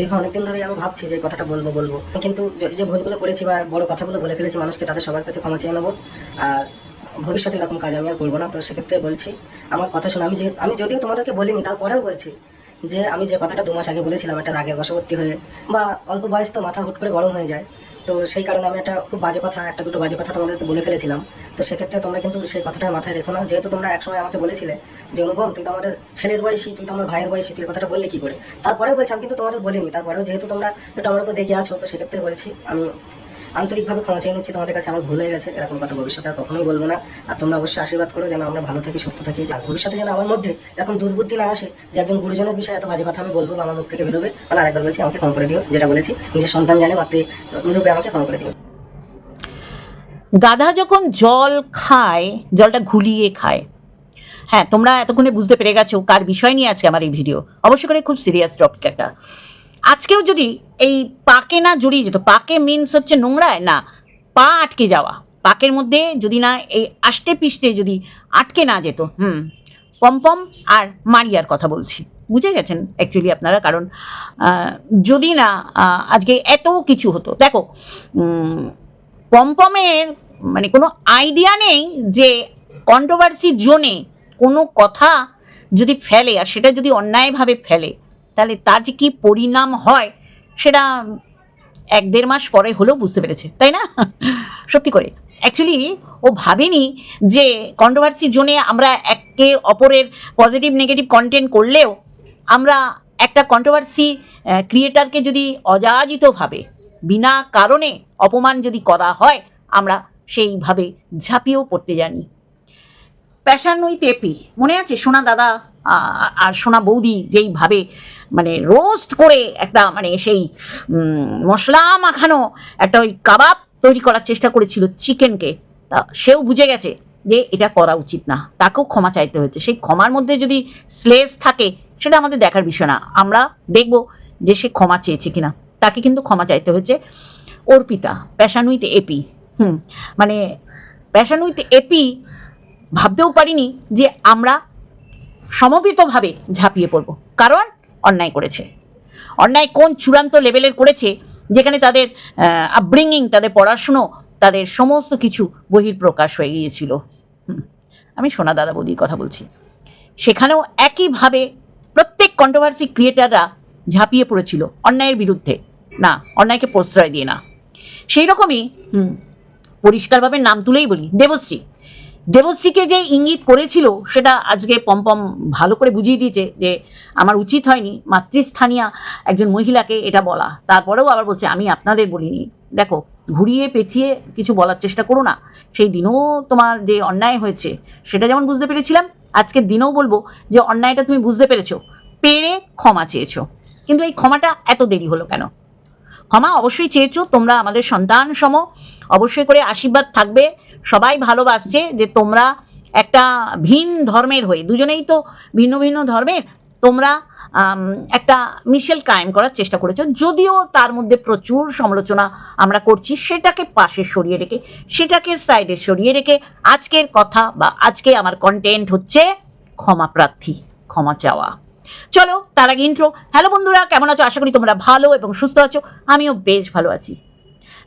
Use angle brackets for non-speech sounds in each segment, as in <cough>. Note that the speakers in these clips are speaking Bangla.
দীর্ঘ অনেকদিন ধরে আমি ভাবছি যে কথাটা বলব বলব। কিন্তু যে- ভুলগুলো করেছি বা বড় কথাগুলো বলে ফেলেছি, মানুষকে তাদের সবার কাছে ক্ষমা চেয়ে নেব। আর ভবিষ্যতে এরকম কাজ আমি আর করব না। তো সেক্ষেত্রে বলছি, আমার কথা শুনে, আমি যে, আমি যদিও তোমাদেরকে বলিনি, তারপরেও বলছি যে, আমি যে কথাটা দু মাস আগে বলেছিলাম, একটা রাগের বশবর্তী হয়ে, বা অল্প বয়স তো মাথা হুট করে গরম হয়ে যায় তো সেই কারণে আমি একটা খুব বাজে কথা, একটা দুটো বাজে কথা তোমাদেরকে বলে ফেলেছিলাম। তো সেক্ষেত্রে তোমরা কিন্তু সেই কথাটা মাথায় রেখো না। যেহেতু তোমরা একসময় আমাকে বলেছিলে যে, অনুপম, তুই তো আমাদের ছেলের বয়সী, তুই তো আমার ভাইয়ের বয়সী, তুই কথাটা বললে কি করে? তারপরে বলছি, আমি কিন্তু তোমাদের বলিনি। তারপরেও যেহেতু তোমরা একটু আমার উপর দেখে আছো, তো সেক্ষেত্রে বলছি, আমি আন্তরিকভাবে ক্ষমা চেয়ে নিচ্ছি, তোমাদের কাছে আমার ভুল হয়ে গেছে, এরকম কথা ভবিষ্যতে আর কখনোই বলব না। আর তোমরা অবশ্যই আশীর্বাদ করো যেন আমরা ভালো থাকি, সুস্থ থাকি আর ভবিষ্যতে যেন আমার মধ্যে এরকম দুর্বুদ্ধি না আসে, যে একজন গুরুজনের বিষয়ে এত বাজে কথা আমি বলব বা আমার মুখ থেকে বেরোবে, তাহলে আরেকবার বলছি, আমাকে ফোন করে দিও, যেটা বলেছি, নিজের সন্তান জানে মাত্র রূপে আমাকে ফোন করে দিও। গাধা যখন জল খায়, জলটা ঘুলিয়ে খায় হ্যাঁ তোমরা এতক্ষণে বুঝতে পেরে গেছো কার বিষয় নিয়ে আজকে আমার এই ভিডিও অবশ্য করে খুব সিরিয়াস টপিক একটা। আজকেও যদি এই পাকে না জড়িয়ে যেত, পাকে মিনস হচ্ছে নোংরায়, না, পা আটকে যাওয়া। পাকের মধ্যে যদি না এই আষ্টে পিষ্টে যদি আটকে না যেত, হুম পম্পম আর মারিয়ার কথা বলছি। বুঝে গেছেন অ্যাকচুয়ালি আপনারা? কারণ যদি না আজকে এত কিছু হতো। দেখো পমপমের মানে কোনো আইডিয়া নেই যে কন্ট্রোভার্সি জোনে কোনো কথা যদি ফেলে, আর সেটা যদি অন্যায়ভাবে ফেলে তাহলে তার যে কী পরিণাম হয়, সেটা এক দেড় মাস পরে হলেও বুঝতে পেরেছে, তাই না? সত্যি করে। অ্যাকচুয়ালি ও ভাবেনি যে কন্ট্রোভার্সি জোনে আমরা একে অপরের পজিটিভ নেগেটিভ কন্টেন্ট করলেও আমরা একটা কন্ট্রোভার্সি ক্রিয়েটারকে যদি অযাচিতভাবে, বিনা কারণে অপমান যদি করা হয়, আমরা সেইভাবে ঝাঁপিয়েও পড়তে জানি। প্যাশান উইথ এপি মনে আছে? সোনা দাদা আর সোনা বৌদি যেইভাবে মানে রোস্ট করে একটা মানে সেই মশলা মাখানো একটা ওই কাবাব তৈরি করার চেষ্টা করেছিল চিকেনকে। তা সেও বুঝে গেছে যে এটা করা উচিত না। তাকেও ক্ষমা চাইতে হয়েছে। সেই ক্ষমার মধ্যে যদি স্লেস থাকে, সেটা আমাদের দেখার বিষয় না। আমরা দেখব যে সে ক্ষমা চেয়েছে কিনা। তাকে কিন্তু ক্ষমা চাইতে হয়েছে অর্পিতা। Passion with AP. হুম মানে প্যাশান উইথ এপি ভাবতেও পারিনি যে আমরা সমবেতভাবে ঝাঁপিয়ে পড়ব। কারণ অন্যায় করেছে। অন্যায় কোন চূড়ান্ত লেভেলের করেছে, যেখানে তাদের আপব্রিঙ্গিং তাদের পড়াশুনো, তাদের সমস্ত কিছু বহির্প্রকাশ হয়ে গিয়েছিল। আমি সোনা দাদা বৌদির কথা বলছি। সেখানেও একইভাবে প্রত্যেক কন্ট্রোভার্সি ক্রিয়েটাররা ঝাঁপিয়ে পড়েছিল অন্যায়ের বিরুদ্ধে। না, অন্যায়কে প্রশ্রয় দিয়ে না। সেই রকমই পরিষ্কারভাবে নাম তুলেই বলি, দেবশ্রী। দেবশ্রীকে যে ইঙ্গিত করেছিল, সেটা আজকে পম্পম ভালো করে বুঝিয়ে দিয়েছে যে আমার উচিত হয়নি মাতৃস্থানীয় একজন মহিলাকে এটা বলা। তারপরেও আবার বলছে, আমি আপনাদের বলিনি। দেখো, ঘুরিয়ে পেঁচিয়ে কিছু বলার চেষ্টা করো না। সেই দিনও তোমার যে অন্যায় হয়েছে, সেটা যেমন বুঝতে পেরেছিলাম আজকের দিনেও বলব যে অন্যায়টা তুমি বুঝতে পেরেছ। পেরে ক্ষমা চেয়েছো। কিন্তু এই ক্ষমাটা এত দেরি হলো কেন? ক্ষমা অবশ্যই চেয়েছো, তোমরা আমাদের সন্তান সম। অবশ্যই করে আশীর্বাদ থাকবে। সবাই ভালোবাসছে যে তোমরা একটা ভিন ধর্মের হয়ে, দুজনেই তো ভিন্ন ভিন্ন ধর্মের, তোমরা একটা মিশেল কায়েম করার চেষ্টা করেছ। যদিও তার মধ্যে প্রচুর সমালোচনা আমরা করছি, সেটাকে পাশে সরিয়ে রেখে, সেটাকে সাইডে সরিয়ে রেখে আজকের কথা বা আজকে আমার কন্টেন্ট হচ্ছে ক্ষমা প্রার্থী, ক্ষমা চাওয়া। চলো, তার আগে ইন্ট্রো হ্যালো বন্ধুরা, কেমন আছো? আশা করি তোমরা ভালো এবং সুস্থ আছো। আমিও বেশ ভালো আছি।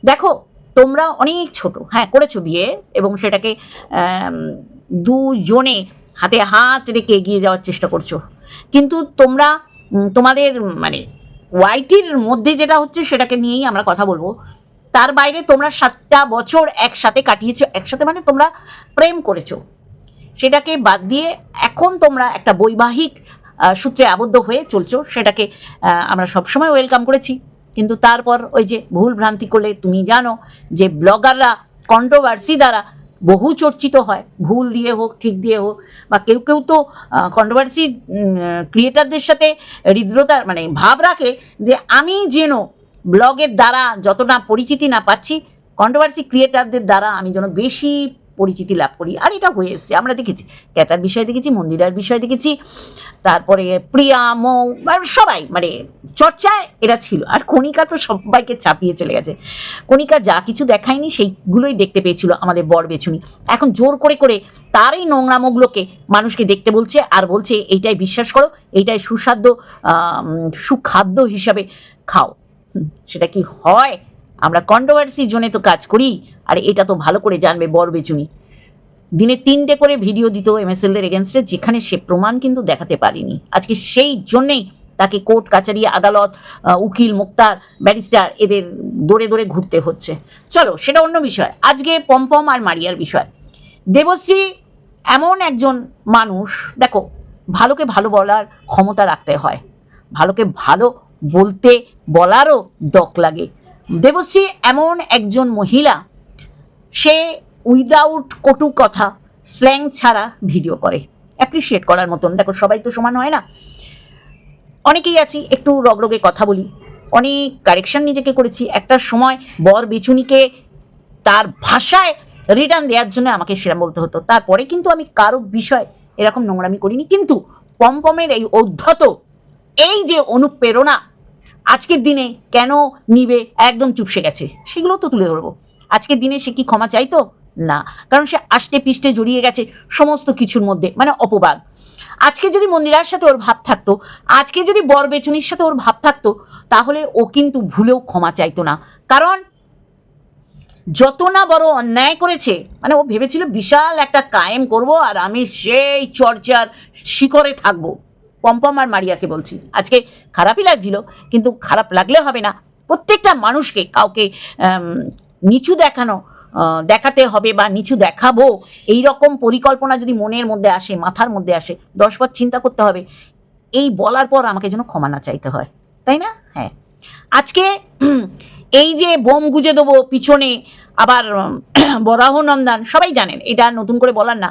দেখো, তোমরা অনেক ছোট হ্যাঁ করেছ বিয়ে এবং সেটাকে দুজনে হাতে হাত রেখে এগিয়ে যাওয়ার চেষ্টা করছ। কিন্তু তোমরা তোমাদের মানে ওয়াইটির মধ্যে যেটা হচ্ছে সেটাকে নিয়েই আমরা কথা বলব। তার বাইরে তোমরা সাতটা বছর একসাথে কাটিয়েছো। একসাথে মানে তোমরা প্রেম করেছ। সেটাকে বাদ দিয়ে এখন তোমরা একটা বৈবাহিক সূত্রে আবদ্ধ হয়ে চলছো, সেটাকে আমরা সবসময় ওয়েলকাম করেছি। কিন্তু তারপর ওই যে ভুল ভ্রান্তি করলে তুমি জানো যে ব্লগাররা কন্ট্রোভার্সি দ্বারা বহু চর্চিত হয়। ভুল দিয়ে হোক, ঠিক দিয়ে হোক, বা কেউ কেউ তো কন্ট্রোভার্সি ক্রিয়েটারদের সাথে হৃদ্রতার মানে ভাব রাখে যে আমি যেন ব্লগের দ্বারা যতটা পরিচিতি না পাচ্ছি কন্ট্রোভার্সি ক্রিয়েটারদের দ্বারা আমি যেন বেশি পরিচিতি লাভ করি। আর এটা হয়ে এসছে, আমরা দেখেছি। ক্যাটার বিষয় দেখেছি, মন্দিরার বিষয় দেখেছি, তারপরে প্রিয়া, মৌ সবাই মানে চর্চায় এরা ছিল। আর কণিকা তো সবাইকে চাপিয়ে চলে গেছে। কণিকা যা কিছু দেখায়নি, সেইগুলোই দেখতে পেয়েছিল আমাদের বর বেছুনি। এখন জোর করে করে তার এই নোংরামোগুলোকে মানুষকে দেখতে বলছে আর বলছে, এইটাই বিশ্বাস করো, এইটাই সুস্বাদ্য সুখাদ্য হিসাবে খাও। সেটা কি হয়? আমরা কন্ট্রোভার্সি জোনে তো কাজ করি, আর এটা তো ভালো করে জানবে বর বেচুনি। দিনে তিনটে করে ভিডিও দিত এমএসএলদের এগেনস্টে যেখানে সে প্রমাণ কিন্তু দেখাতে পারিনি। আজকে সেই জন্যেই তাকে কোর্ট কাচারি, আদালত উকিল, মুক্তার, ব্যারিস্টার এদের দৌড়ে দৌড়ে ঘুরতে হচ্ছে। চলো, সেটা অন্য বিষয়। আজকে পম্পম আর মারিয়ার বিষয়। দেবশ্রী এমন একজন মানুষ, দেখো, ভালোকে ভালো বলার ক্ষমতা রাখতে হয়। ভালোকে ভালো বলতে বলারও দক লাগে। দেবশ্রী এমন একজন মহিলা, সে উইদাউট কটু কথা স্ল্যাং ছাড়া ভিডিও করে। অ্যাপ্রিসিয়েট করার মতন। দেখো, সবাই তো সমান হয় না। অনেকেই আছি, একটু রগরগে কথা বলি। অনেক কারেকশন নিজেকে করেছি। একটা সময় বর বিচুনিকে তার ভাষায় রিটার্ন দেওয়ার জন্য আমাকে সেরকম বলতে হতো। তারপরে কিন্তু আমি কারও বিষয় এরকম নোংরামি করিনি। কিন্তু পমপমের এই উদ্ধত এই যে অনুপ্রেরণা আজকের দিনে কেন নিবে একদম চুপসে গেছে? সেগুলো তো তুলে ধরবো। আজকের দিনে সে কি ক্ষমা চাইতো? না। কারণ সে আষ্টে পিষ্টে জড়িয়ে গেছে সমস্ত কিছুর মধ্যে মানে অপবাদ। আজকে যদি মন্দিরার সাথে ওর ভাব থাকতো, আজকে যদি বর বেচুনির সাথে ওর ভাব থাকতো, তাহলে ও কিন্তু ভুলেও ক্ষমা চাইতো না। কারণ যত না বড় অন্যায় করেছে মানে ও ভেবেছিল বিশাল একটা কায়েম করব আর আমি সেই চর্চার শিখরে থাকব। পম্পম আর মারিয়াকে বলছি। আজকে খারাপই লাগছিল কিন্তু খারাপ লাগলে হবে না। প্রত্যেকটা মানুষকে কাউকে নিচু দেখানো দেখাতে হবে বা নিচু দেখাবো এই রকম পরিকল্পনা যদি মনের মধ্যে আসে মাথার মধ্যে আসে দশবার চিন্তা করতে হবে। এই বলার পর আমাকে যেন ক্ষমা না চাইতে হয়। তাই না? হ্যাঁ। আজকে এই যে বোম গুজে দেবো পিছনে আবার উম, বরাহ নন্দন সবাই জানেন এটা নতুন করে বলার না।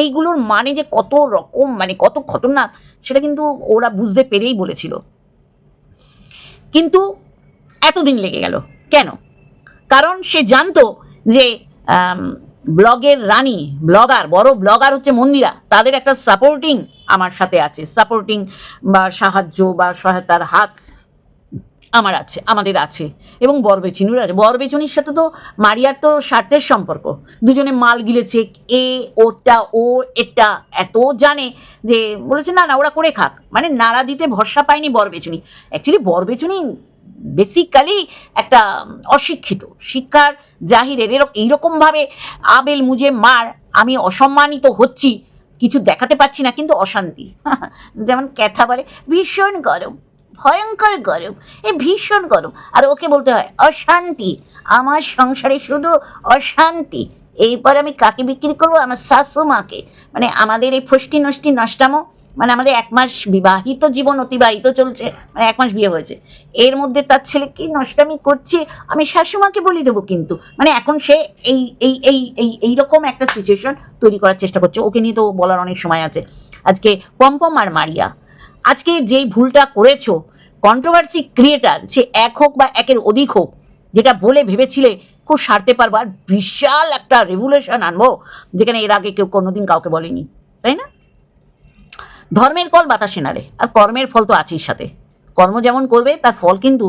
এইগুলোর মানে যে কত রকম মানে কত খতরনাক সেটা কিন্তু ওরা বুঝতে পেরেই বলেছিল। কিন্তু এতদিন লেগে গেল। কেন? কারণ সে জানতো যে ব্লগের রানী, ব্লগার, বড় ব্লগার হচ্ছে মন্দিরা, তাদের একটা সাপোর্টিং আমার সাথে আছে। সাপোর্টিং বা সাহায্য বা সহায়তার হাত। আমার আছে, আমাদের আছে। এবং বরবেচিনুর আছে। বরবেচুনির সাথে তো মারিয়ার তো স্বার্থের সম্পর্ক। দুজনে মাল গিলেছে, এ, ওটা, ও, এটা। এত জানে যে বলেছে, না না, ওরা করে খাক। মানে নাড়া দিতে ভরসা পায়নি বরবেচুনি। অ্যাকচুয়ালি বরবেচুনি বেসিক্যালি একটা অশিক্ষিত, শিক্ষার জাহিরের। এরকম এইরকমভাবে আবেল মুজে, মার, আমি অসম্মানিত হচ্ছি। কিছু দেখাতে পাচ্ছি না, কিন্তু অশান্তি। <laughs> যেমন ক্যাথা বলে, ভীষণ গরম। ভয়ঙ্কর গরম, এ ভীষণ গরম। আর ওকে বলতে হয়, অশান্তি, আমার সংসারে শুধু অশান্তি। এইপর আমি কাকে বিক্রি করব? আমার শাশু মাকে। মানে আমাদের এই ফষ্টি নষ্টি নষ্টামো মানে আমাদের এক মাস বিবাহিত জীবন অতিবাহিত চলছে মানে এক মাস বিয়ে হয়েছে। এর মধ্যে তার ছেলে কি নষ্টামি করছে? আমি শাশুমাকে বলি দেবো কিন্তু। মানে এখন সে এই এই এই এই এইরকম একটা সিচুয়েশন তৈরি করার চেষ্টা করছে। ওকে নিয়ে তো বলার অনেক সময় আছে। আজকে পম্পম আর মারিয়া, আজকে যেই ভুলটা করেছ কন্ট্রোভার্সি ক্রিয়েটার সে এক হোক বা একের অধিক হোক, যেটা বলে ভেবেছিলে খুব সারতে পারব, আর বিশাল একটা রেভুলেশন আনব, যেখানে এর আগে কেউ কোনোদিন কাউকে বলেনি, তাই না? ধর্মের ফল বাতাসে নাড়ে, আর কর্মের ফল তো আছেই সাথে। কর্ম যেমন করবে, তার ফল কিন্তু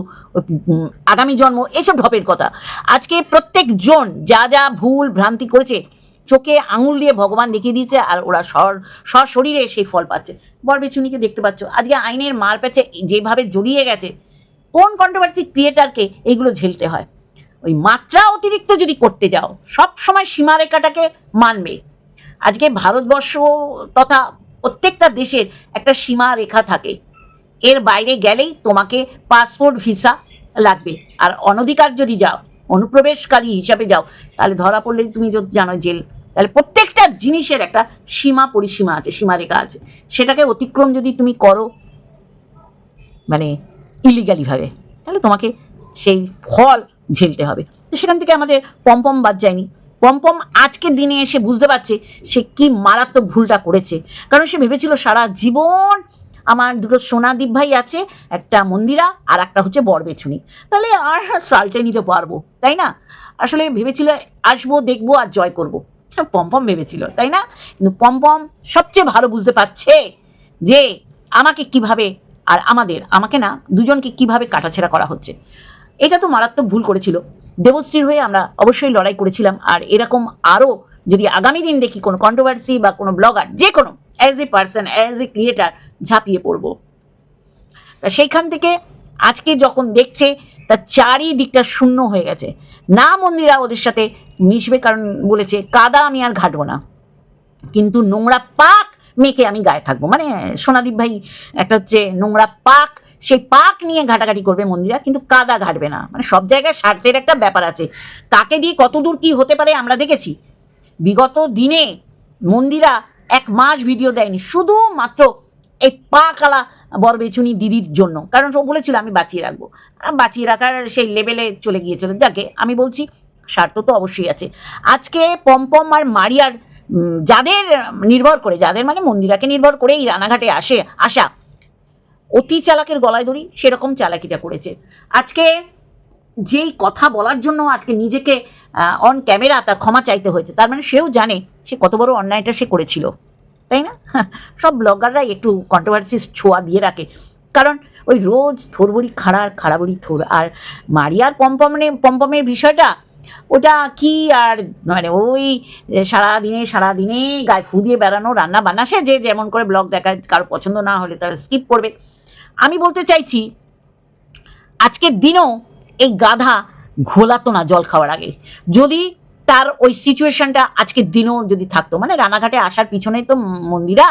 আগামী জন্ম, এসব ঢপের কথা। আজকে প্রত্যেক জন যা যা ভুল ভ্রান্তি করেছে চোখে আঙুল দিয়ে ভগবান দেখিয়ে দিয়েছে আর ওরা স্বর সশরীরে সেই ফল পাচ্ছে। বরবেচুনিকে দেখতে পাচ্ছ। আজকে আইনের মার প্যাচে যেভাবে জড়িয়ে গেছে, কোন কন্ট্রোভার্সি ক্রিয়েটারকে এইগুলো ঝেলতে হয়? ওই মাত্রা অতিরিক্ত যদি করতে যাও, সব সময় সীমারেখাটাকে মানবে। আজকে ভারতবর্ষ তথা প্রত্যেকটা দেশের একটা সীমা রেখা থাকে। এর বাইরে গেলেই তোমাকে পাসপোর্ট ভিসা লাগবে। আর অনধিকার যদি যাও অনুপ্রবেশকারী হিসাবে যাও। তাহলে ধরা পড়লেই তুমি যদি জানো জেল, তাহলে প্রত্যেকটা জিনিসের একটা সীমা পরিসীমা আছে, সীমারেখা আছে। সেটাকে অতিক্রম যদি তুমি করো মানে ইলিগালিভাবে তাহলে তোমাকে সেই ফল ঝেলতে হবে। তো সেখান থেকে আমাদের পম্পম বাদ যায়নি। পম্পম আজকের দিনে এসে বুঝতে পারছে সে কি মারাত্মক ভুলটা করেছে। কারণ সে ভেবেছিল সারা জীবন আমার দুটো সোনাদীপ ভাই আছে, একটা মন্দিরা আর একটা হচ্ছে বরবেছুনি তাহলে আর সাল্টে নিতে পারব, তাই না? আসলে ভেবেছিল আসব, দেখব আর জয় করব। পম্পম ভেবেছিল, তাই না? কিন্তু পম্পম সবচেয়ে ভালো বুঝতে পারছে যে আমাকে কীভাবে আর আমাদের, আমাকে না, দুজনকে কীভাবে কাটাছেড়া করা হচ্ছে। এটা তো মারাত্মক ভুল করেছিল। দেবশ্রীর হয়ে আমরা অবশ্যই লড়াই করেছিলাম, আর এরকম আরও যদি আগামী দিন দেখি কোনো কন্ট্রোভার্সি বা কোনো ব্লগার যে কোনো as a person as a creator ঝাঁপিয়ে পড়ব। তা সেইখান থেকে আজকে যখন দেখছে তার চারিদিকটা শূন্য হয়ে গেছে। না মন্দিরা ওদের সাথে মিশবে, কারণ বলেছে, কাদা আমি আর ঘাটবো না। কিন্তু নোংরা পাক মেখে আমি গায়ে থাকব। মানে সোনাদীপ ভাই একটা হচ্ছে নোংরা পাক, সেই পাক নিয়ে ঘাটাঘাটি করবে মন্দিরা, কিন্তু কাদা ঘাটবে না। মানে সব জায়গায় স্বার্থের একটা ব্যাপার আছে। তাকে দিয়ে কতদূর কি হতে পারে আমরা দেখেছি। বিগত দিনে মন্দিরা এক মাস ভিডিও দেয়নি। শুধুমাত্র এই পা কালা বরবেচুনি দিদির জন্য। কারণ ও বলেছিল, আমি বাঁচিয়ে রাখব। বাঁচিয়ে রাখার সেই লেভেলে চলে গিয়েছিল। যাকে আমি বলছি, স্বার্থ তো অবশ্যই আছে। আজকে পম্পম আর মারিয়ার যাদের নির্ভর করে, যাদের মানে মন্দিরাকে নির্ভর করে এই রানাঘাটে আসে, আসা, অতি চালাকের গলায় ধরি সেরকম চালাকিটা করেছে। আজকে যেই কথা বলার জন্য আজকে নিজেকে অন ক্যামেরা তার ক্ষমা চাইতে হয়েছে, তার মানে সেও জানে সে কত বড় অন্যায়টা সে করেছিল। তাই না? <laughs> সব ব্লগাররা একটু কন্ট্রোভার্সি ছোঁয়া দিয়ে রাখে। কারণ ওই রোজ থোরবড়ি খাড়ার খাড়াবড়ি থোর, আর মারিয়ার পম্পমনে, পম্পমের বিষয়টা, ওটা কি আর মানে ওই সারাদিনে সারাদিনে গায়ে ফু দিয়ে বেড়ানো, রান্না বান্না, সে যে যেমন করে ব্লগ দেখায় কারও পছন্দ না হলে তারা স্কিপ করবে। আমি বলতে চাইছি, আজকের দিনও এই গাধা ঘোলাতো না জল খাওয়ার আগে। যদি তার ওই সিচুয়েশনটা আজকের দিনও যদি থাকতো। মানে রানাঘাটে আসার পিছনে তো মন্দিরা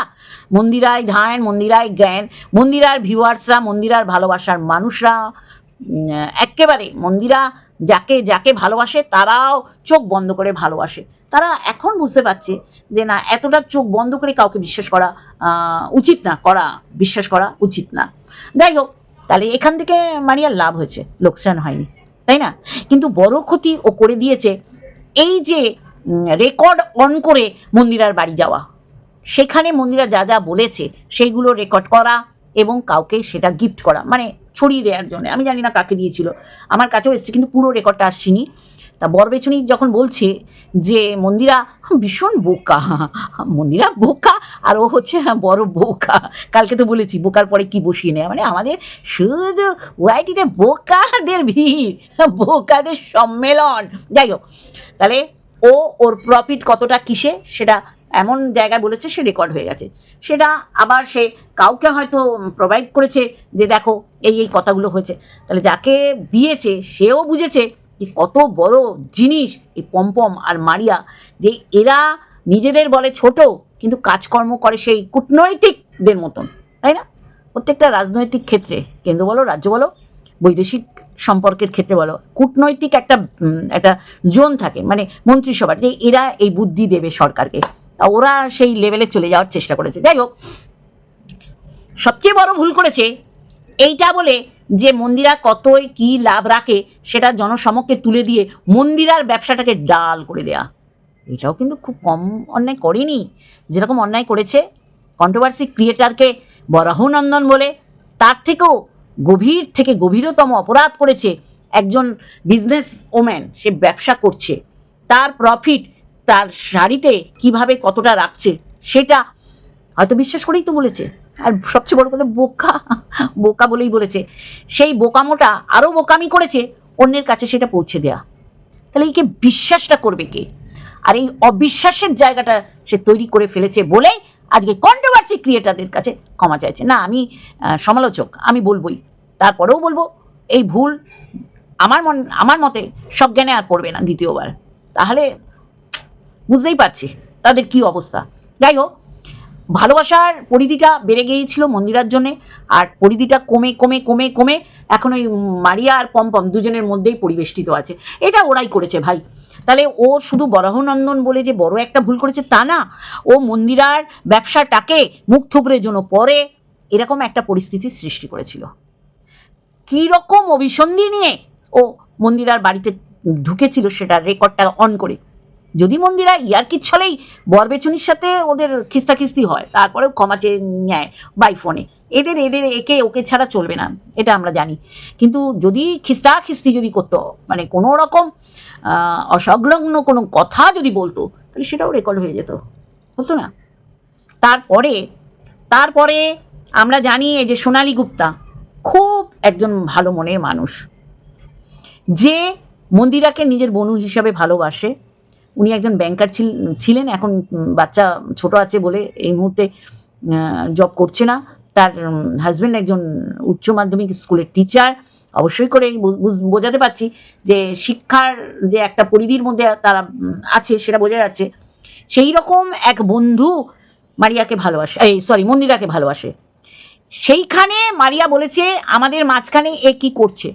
মন্দিরায় ধ্যান মন্দিরায় জ্ঞান, মন্দিরার ভিউয়ার্সরা মন্দিরার ভালোবাসার মানুষরা একেবারে মন্দিরা যাকে যাকে ভালোবাসে তারাও চোখ বন্ধ করে ভালোবাসে। তারা এখন বুঝতে পারছে যে না, এতটা চোখ বন্ধ করে কাউকে বিশ্বাস করা উচিত না, করা, বিশ্বাস করা উচিত না। যাই হোক, তাহলে এখান থেকে মারিয়ার লাভ হয়েছে, লোকসান হয়নি, তাই না? কিন্তু বড় ক্ষতি ও করে দিয়েছে এই যে রেকর্ড অন করে মন্দিরার বাড়ি যাওয়া। সেখানে মন্দিরা যা যা বলেছে সেইগুলো রেকর্ড করা এবং কাউকে সেটা গিফট করা। মানে ছড়িয়ে দেওয়ার জন্য। আমি জানি না কাকে দিয়েছিল। আমার কাছেও এসছে, কিন্তু পুরো রেকর্ডটা আসছিনি তা বরবেচুনি যখন বলছে যে, মন্দিরা ভীষণ বোকা, মন্দিরা বোকা, আর ও হচ্ছে বড় বোকা। কালকে তো বলেছি, বোকার পরে কি বসিয়ে নেয়? মানে আমাদের শুধু ওয়াইটিতে বোকাদের ভিড়, বোকাদের সম্মেলন। যাই হোক, তাহলে ও ওর প্রফিট কতটা কিসে, সেটা এমন জায়গায় বলেছে, সে রেকর্ড হয়ে গেছে। সেটা আবার সে কাউকে হয়তো প্রোভাইড করেছে যে, দেখো, এই এই কথাগুলো হয়েছে। তাহলে যাকে দিয়েছে, সেও বুঝেছে যে কত বড় জিনিস এই পম্পম আর মারিয়া যে এরা নিজেদের বলে ছোট, কিন্তু কাজকর্ম করে সেই কূটনৈতিকদের মতন, তাই না? প্রত্যেকটা রাজনৈতিক ক্ষেত্রে, কেন্দ্র বলো, রাজ্য বলো, বৈদেশিক সম্পর্কের ক্ষেত্রে বলো, কূটনৈতিক একটা একটা জোন থাকে মানে মন্ত্রিসভার, যে এরা এই বুদ্ধি দেবে সরকারকে। ওরা সেই লেভেলে চলে যাওয়ার চেষ্টা করেছে। যাই হোক, সবচেয়ে বড় ভুল করেছে এইটা বলে যে মন্দিরা কতই কি লাভ রাখে সেটা জনসমক্ষে তুলে দিয়ে মন্দিরার ব্যবসাটাকে ডাল করে দেয়া। এটাও কিন্তু খুব কম অন্যায় করেনি। যেরকম অন্যায় করেছে কন্ট্রোভার্সি ক্রিয়েটারকে বরাহনন্দন বলে, তার থেকেও গভীর থেকে গভীরতম অপরাধ করেছে একজন বিজনেস ওম্যান সে ব্যবসা করছে। তার প্রফিট তার শাড়িতে কীভাবে কতটা রাখছে সেটা হয়তো বিশ্বাস করেই তো বলেছে। আর সবচেয়ে বড় কথা বোকা বোকা বলেই বলেছে। সেই বোকামোটা আরও বোকামি করেছে, অন্যের কাছে সেটা পৌঁছে দেয়া। তাহলে একে বিশ্বাসটা করবে কে? আর এই অবিশ্বাসের জায়গাটা সে তৈরি করে ফেলেছে বলেই আজকে কন্ট্রোভার্সি ক্রিয়েটারদের কাছে ক্ষমা চাইছে। না, আমি সমালোচক, আমি বলবই। তারপরেও বলব, এই ভুল আমার মন, আমার মতে সজ্ঞানে আর করবে না দ্বিতীয়বার। তাহলে বুঝতেই পারছি তাদের কি অবস্থা। যাই হোক ভালোবাসার পরিধিটা বেড়ে গিয়েছিল মন্দিরার জন্যে, আর পরিধিটা কমে কমে কমে কমে এখন ওই মারিয়া আর পম্পম দুজনের মধ্যেই পরিবেষ্টিত আছে। এটা ওরাই করেছে ভাই। তাহলে ও শুধু বরাহনন্দন বলে যে বড় একটা ভুল করেছে তা না, ও মন্দিরার ব্যবসাটাকে মুখ থুবড়ের জন্য পরে এরকম একটা পরিস্থিতির সৃষ্টি করেছিল। কী রকম অভিসন্ধি নিয়ে ও মন্দিরার বাড়িতে ঢুকেছিল সেটা রেকর্ডটা অন করে। যদি মন্দিরা ইয়ার্কির ছলেই বরবেচুনির সাথে ওদের খিস্তাখিস্তি হয়, তারপরেও ক্ষমা চেয়ে নেয় বাই ফোনে এদের এদের, একে, ওকে ছাড়া চলবে না, এটা আমরা জানি। কিন্তু যদি খিস্তা খিস্তি যদি করতো মানে কোনো রকম অসংলগ্ন কোনো কথা যদি বলতো, তাহলে সেটাও রেকর্ড হয়ে যেত হতো না? তারপরে তারপরে আমরা জানি এই যে সোনালী গুপ্তা, খুব একজন ভালো মনের মানুষ। যে মন্দিরাকে নিজের বনু হিসাবে ভালোবাসে উনি একজন ব্যাংকার ছিলেন, এখন বাচ্চা ছোট আছে বলে এই মুহূর্তে জব করছে না। তার হাজব্যান্ড একজন উচ্চ মাধ্যমিক স্কুলের টিচার অবশ্যই করে বোঝাতে পারছি যে শিক্ষার যে একটা পরিধির মধ্যে তারা আছে সেটা বোঝা যাচ্ছে। সেই রকম এক বন্ধু মারিয়াকে ভালোবাসে, এই সরি মন্দিরাকে ভালোবাসে। সেইখানে মারিয়া বলেছে, আমাদের মাঝখানে এ কি করছে?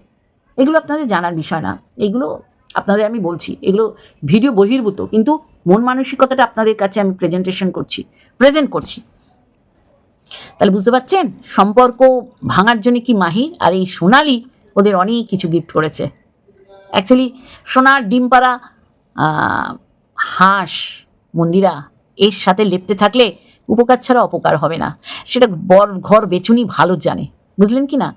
এগুলো আপনাদের জানার বিষয় না। এগুলো আপনাদের আমি বলছি, এগুলো ভিডিও বহির্ভূত, কিন্তু মন মানসিকতাটা আপনাদের কাছে আমি প্রেজেন্টেশন করছি প্রেজেন্ট করছি। তাহলে বুঝতে পারছেন? সম্পর্ক ভাঙার জন্য কি মাহির? আর এই সোনালি ওদের অনেক কিছু গিফট করেছে। অ্যাকচুয়ালি সোনার ডিমপাড়া হাঁস, মন্দিরা, এর সাথে লেপটে থাকলে উপকার ছাড়া অপকার হবে না। সেটা বর, ঘর বেচুনি ভালো জানে। বুঝলেন কি না?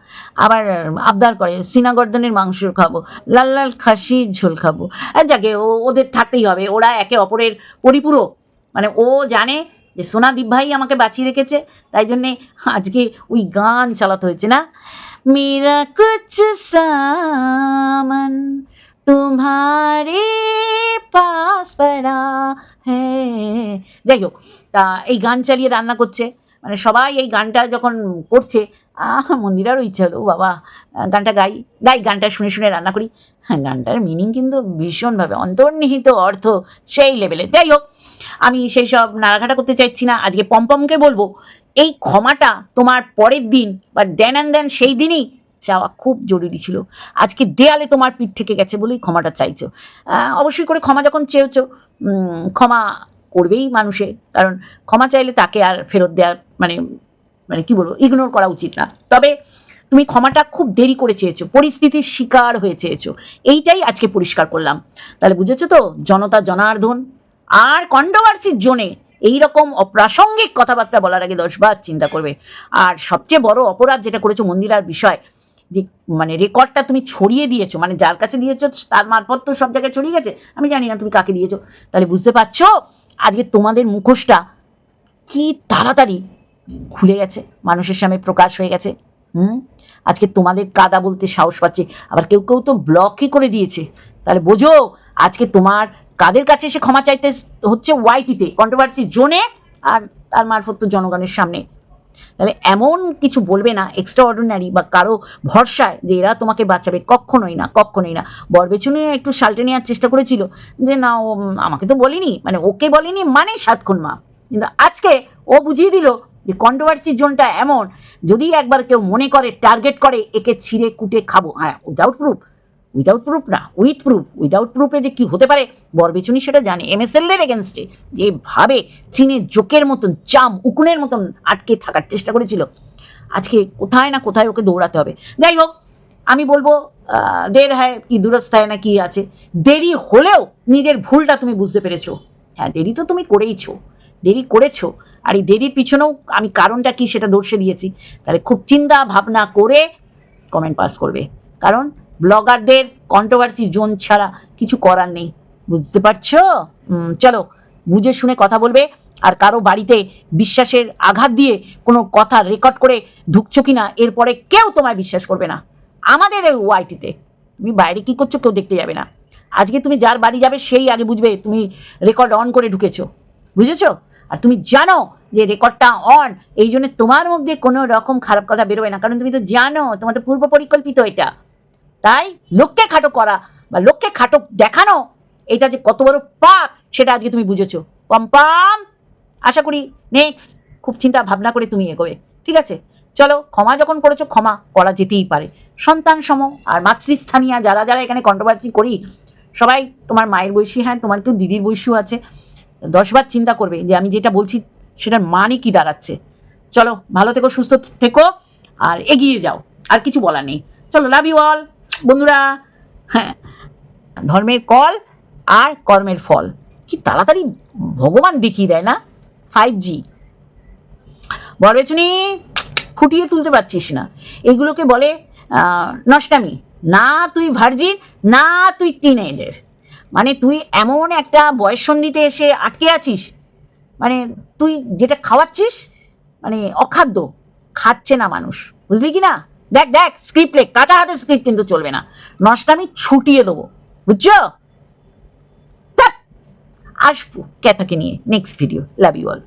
আবার আবদার করে, সিনাগর্দনের মাংস খাব, লাল লাল খাসির ঝোল খাব। আর যাকে ও, ওদের থাকতেই হবে, ওরা একে অপরের পরিপূরক। মানে ও জানে যে সোনাদীপ ভাই আমাকে বাঁচিয়ে রেখেছে, তাই জন্যে আজকে ওই গান চালাতে হয়েছে না? মেরা কুছ সামান তোমারে পাস পড়া হ্যাঁ যাই হোক, তা এই গান চালিয়ে রান্না করছে। মানে সবাই এই গানটা যখন করছে মন্দিরারও ইচ্ছা হলো বাবা গানটা গাই গাই, গানটা শুনে শুনে রান্না করি। হ্যাঁ গানটার মিনিং কিন্তু ভীষণভাবে অন্তর্নিহিত অর্থ সেই লেভেলে যাই হোক, আমি সেই সব নাড়াঘাটা করতে চাইছি না। আজকে পম্পমকে বলব, এই ক্ষমাটা তোমার পরের দিন বা দেন অ্যান্ড দেন সেই দিনই চাওয়া খুব জরুরি ছিল। আজকে দেয়ালে তোমার পিঠ থেকে গেছে বলেই ক্ষমাটা চাইছো। অবশ্যই করে ক্ষমা যখন চেয়েছো ক্ষমা করবেই মানুষে। কারণ ক্ষমা চাইলে তাকে আর ফেরত দেওয়ার মানে মানে কি বলব ইগনোর করা উচিত না। তবে তুমি ক্ষমাটা খুব দেরি করে চেয়েছো, পরিস্থিতির শিকার হয়ে চেয়েছো। এইটাই আজকে পরিষ্কার করলাম। তাহলে বুঝেছ তো, জনতা জনার্দন, আর কন্ট্রোভার্সির জোনে এইরকম অপ্রাসঙ্গিক কথাবার্তা বলার আগে দশবার চিন্তা করবে। আর সবচেয়ে বড় অপরাধ যেটা করেছ মন্দিরার বিষয়, যে মানে রেকর্ডটা তুমি ছড়িয়ে দিয়েছ মানে যার কাছে দিয়েছ তার মারফত তো সব জায়গায় ছড়িয়ে গেছে। আমি জানি না তুমি কাকে দিয়েছ। তাহলে বুঝতে পারছ, আজকে তোমাদের মুখোশটা কি তাড়াতাড়ি খুলে গেছে, মানুষের সামনে প্রকাশ হয়ে গেছে। হুম? আজকে তোমাদের কাদা বলতে সাহস পাচ্ছে, আবার কেউ কেউ তো ব্লকই করে দিয়েছে। তাহলে বোঝো, আজকে তোমার কাদের কাছে এসে ক্ষমা চাইতে হচ্ছে ওয়াইটিতে কন্ট্রোভার্সি জোনে আর তার মারফত তো জনগণের সামনে। তাহলে এমন কিছু বলবে না এক্সট্রা অর্ডিনারি বা কারও ভরসায় যে এরা তোমাকে বাঁচাবে, কখনোই না কখনোই না। বরবেচুনে একটু সাল্টে নেওয়ার চেষ্টা করেছিল, যে না, ও, আমাকে তো বলিনি মানে ওকে বলিনি মানে সাতক্ষণ মা কিন্তু আজকে ও বুঝিয়ে দিল যে কন্ট্রোভার্সি জোনটা এমন, যদি একবার কেউ মনে করে টার্গেট করে, একে ছিঁড়ে কুটে খাব। হ্যাঁ উইদাউট প্রুফ উইদাউট প্রুফ না উইথ প্রুফ উইদাউট প্রুফে যে কি হতে পারে, বরবেচুনি সেটা জানে। এমএসএল এর এগেনস্টে যেভাবে চীনে জোকের মতন, চাম, উকুনের মতন আটকে থাকার চেষ্টা করেছিল, আজকে কোথায় না কোথায় ওকে দৌড়াতে হবে। যাই হোক, আমি বলব দের হ্যায় কি দুরস্ত হয় না কি আছে। দেরি হলেও নিজের ভুলটা তুমি বুঝতে পেরেছ। হ্যাঁ দেরি তো তুমি করেইছো। দেরি করেছ। আর এই দেরির পিছনেও আমি কারণটা কি সেটা দর্শে দিয়েছি। তাহলে খুব চিন্তা ভাবনা করে কমেন্ট পাস করবে। কারণ ব্লগারদের কন্ট্রোভার্সি জোন ছাড়া কিছু করার নেই। বুঝতে পারছ? চলো, বুঝে শুনে কথা বলবে। আর কারও বাড়িতে বিশ্বাসের আঘাত দিয়ে কোনো কথা রেকর্ড করে ঢুকছো কি না এরপরে কেউ তোমায় বিশ্বাস করবে না। আমাদের এই ওয়াইটিতে তুমি বাইরে কি করছ কেউ দেখতে যাবে না। আজকে তুমি যার বাড়ি যাবে, সেই আগে বুঝবে তুমি রেকর্ড অন করে ঢুকেছো। বুঝেছ? আর তুমি জানো যে রেকর্ডটা অন এই জন্য তোমার মধ্যে কোনো রকম খারাপ কথা বেরোবে না। কারণ তুমি তো জানো, তোমার তো পূর্ব পরিকল্পিত এটা। তাই লোককে খাটো করা বা লোককে খাটো দেখানো, এটা যে কত বড় পাপ, সেটা আজকে তুমি বুঝেছ। পম্পাম আশা করি নেক্সট খুব চিন্তা ভাবনা করে তুমি এগোবে। ঠিক আছে? চলো, ক্ষমা যখন করেছ, ক্ষমা করা যেতেই পারে। সন্তান সম আর মাতৃস্থানীয়, যারা যারা এখানে কন্ট্রোভার্সি করি, সবাই তোমার মায়ের বয়সী হ্যাঁ তোমার কেউ দিদির বয়সীও আছে। দশবার চিন্তা করবে যে আমি যেটা বলছি সেটার মানে কি দাঁড়াচ্ছে। চলো, ভালো থেকো, সুস্থ থেকো, আর এগিয়ে যাও, আর কিছু বলার নেই। চলো লাভ ইউ অল বন্ধুরা। হ্যাঁ ধর্মের কল আর কর্মের ফল। কি তাড়াতাড়ি ভগবান দেখিয়ে দেয় না? ফাইভ জি বরবেচুনি ফুটিয়ে তুলতে পারছিস না। এগুলোকে বলে নষ্টামি। না তুই ভার্জিন না তুই টিনেজের মানে তুই এমন একটা বয়সন্ধিতে এসে আটকে আছিস মানে তুই যেটা খাওয়াচ্ছিস মানে অখাদ্য, খাচ্ছে না মানুষ, বুঝলি কি না? দেখ দেখ স্ক্রিপ্ট লেখ, কাঁচা হাতে স্ক্রিপ্ট কিন্তু চলবে না। নষ্টামি ছুটিয়ে দেবো, বুঝছ? আসব ক্যাথাকে নিয়ে next video love you all